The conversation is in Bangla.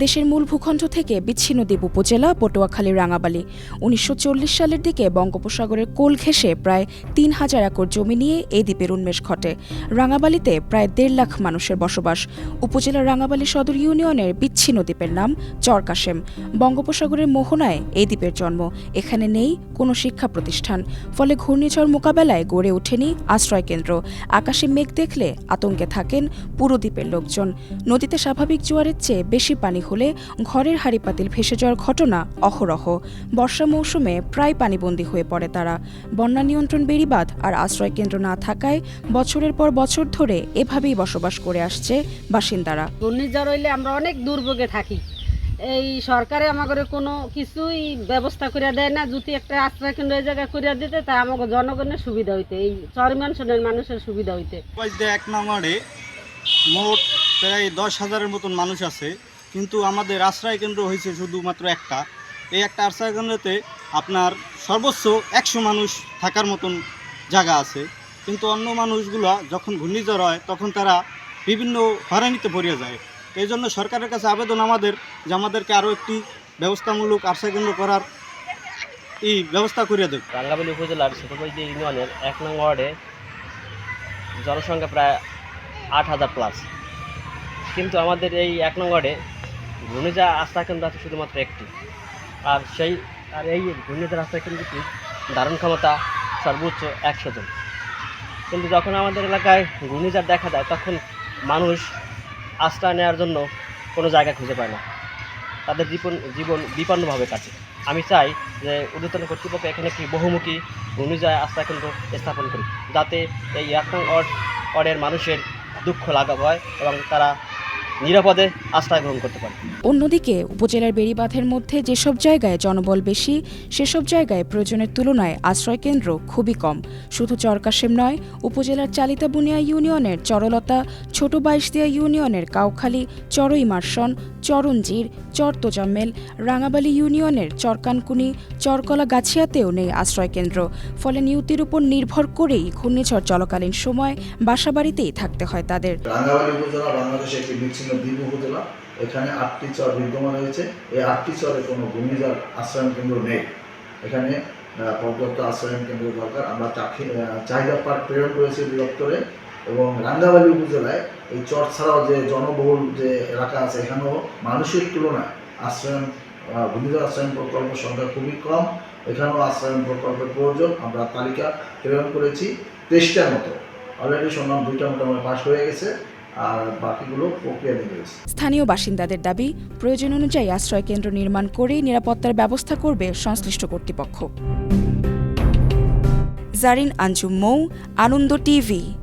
দেশের মূল ভূখণ্ড থেকে বিচ্ছিন্ন দ্বীপ উপজেলা, পটুয়াখালী, রাঙাবালি। উনিশশো চল্লিশ সালের দিকে বঙ্গোপসাগরের কোল ঘেঁষে প্রায় তিন হাজার একর জমি নিয়ে এই দ্বীপের উন্মেষ ঘটে। রাঙাবালিতে প্রায় দেড় লাখ মানুষের বসবাস। উপজেলার রাঙাবালি সদর ইউনিয়নের বিচ্ছিন্ন দ্বীপের নাম চরকাশেম বঙ্গোপসাগরের মোহনায় এই দ্বীপের জন্ম। এখানে নেই কোনো শিক্ষা প্রতিষ্ঠান। ফলে ঘূর্ণিঝড় মোকাবেলায় গড়ে ওঠেনি আশ্রয় কেন্দ্র। আকাশে মেঘ দেখলে আতঙ্কে থাকেন পুরো দ্বীপের লোকজন। নদীতে স্বাভাবিক জোয়ারের চেয়ে বেশি পানি হলে ঘরের হাড়ি পাতিল ভেসে যাওয়ার ঘটনা অহরহ। বর্ষা মৌসুমে প্রায় পানিবন্দী হয়ে পড়ে তারা। বন্যা নিয়ন্ত্রণ বেড়িবাঁধ আর আশ্রয় কেন্দ্র না থাকায় বছরের পর বছর ধরে এভাবেই বসবাস করে আসছে বাসিন্দারা। ঘূর্ণিঝড় হইলে আমরা অনেক দুর্ভোগে থাকি। এই সরকারে আমাদের কোনো কিছুই ব্যবস্থা করে দেয় না। যদি একটা আশ্রয় কেন্দ্র এই জায়গায় করে দিতে তা আমাকে জনগণের সুবিধা হইতে এই চরমানসনের মানুষের সুবিধা হইতে। এক নম্বরে মোট প্রায় দশ হাজারের মতন মানুষ আছে। কিন্তু আমাদের আশ্রয় কেন্দ্র হয়েছে শুধুমাত্র একটা। এই একটা আশ্রয় কেন্দ্রতে আপনার সর্বোচ্চ একশো মানুষ থাকার মতন জায়গা আছে। কিন্তু অন্য মানুষগুলো যখন ঘূর্ণিঝড় হয়, তখন তারা বিভিন্ন হয়রানিতে ভরিয়ে যায়। এই জন্য সরকারের কাছে আবেদন আমাদের যে আমাদেরকে আরও একটি ব্যবস্থামূলক আশ্রয় কেন্দ্র করার এই ব্যবস্থা করিয়া দেবে। রাঙ্গাবালি উপজেলার ছোটবাইদি ইউনিয়নের এক নং ওয়ার্ডে জনসংখ্যা প্রায় আট হাজার প্লাস কিন্তু আমাদের এই এক নং ওয়ার্ডে ঘূর্ণিঝড় আশ্রয় কেন্দ্র আছে শুধুমাত্র একটি। আর সেই, আর এই ঘূর্ণিঝড় আশ্রয় কেন্দ্রটি ধারণ ক্ষমতা সর্বোচ্চ একশো জন। কিন্তু যখন আমাদের এলাকায় ঘূর্ণিঝড় দেখা দেয়, তখন মানুষ আশ্রয় নেওয়ার জন্য কোনো জায়গা খুঁজে পায় না। তাদের জীবন জীবন বিপন্নভাবে কাটে। আমি চাই যে ঊর্ধ্বতন কর্তৃপক্ষ এখানে একটি বহুমুখী ঘূর্ণিঝড় আশ্রয় কেন্দ্র স্থাপন করি যাতে এই এক নং ওয়ার্ড ওয়ার্ডের মানুষের দুঃখ লাঘব হয় এবং তারা নিরাপদে আশ্রয় গ্রহণ করতে পারে। অন্যদিকে উপজেলার বেড়িবাঁধের মধ্যে যেসব জায়গায় জনবল বেশি সেসব জায়গায় প্রয়োজনের তুলনায় আশ্রয়কেন্দ্র খুবই কম। শুধু চরকাশেম নয় উপজেলার চালিতাবুনিয়া ইউনিয়নের চরলতা ছোট বাইশদিয়া ইউনিয়নের কাউখালী চরই মার্শন চরঞ্জির চর তোজাম্মেল রাঙাবালি ইউনিয়নের চরকানকুনি চরকলা গাছিয়াতেও নেই আশ্রয়কেন্দ্র ফলে নিয়তির উপর নির্ভর করেই ঘূর্ণিঝড় চলাকালীন সময় বাসাবাড়িতেই থাকতে হয় তাদের। রাঙ্গাবালী উপজেলা বাংলাদেশের একটি বিচ্ছিন্ন দ্বীপ উপজেলা এখানে আটটি চর বিদ্যমান রয়েছে। এই আটটি চরে কোনো ঘূর্ণিঝড় আশ্রয়ন কেন্দ্র নেই। এখানে পর্যাপ্ত আশ্রয়ন কেন্দ্র দরকার। আমরা চাকরি চাহিদা পার্ক প্রেরণ করেছি অধিদপ্তরে এবং রাঙ্গাবালী উপজেলায় এই চর ছাড়াও যে জনবহুল যে এলাকা আছে এখানেও মানুষের তুলনায় আশ্রয়ন আহ, ঘূর্ণিঝড় আশ্রয়ন প্রকল্প সংখ্যা খুবই কম। এখানেও আশ্রয়ন প্রকল্পের প্রয়োজন। আমরা তালিকা প্রেরণ করেছি তেইশটার মতো। অলরেডি শুনলাম দুইটা মোটামুটি পাস হয়ে গেছে। আর বাকিগুলো স্থানীয় বাসিন্দাদের দাবি, প্রয়োজন অনুযায়ী আশ্রয় কেন্দ্র নির্মাণ করেই নিরাপত্তার ব্যবস্থা করবে সংশ্লিষ্ট কর্তৃপক্ষ। জারিন আঞ্জুম মৌ, আনন্দ টিভি।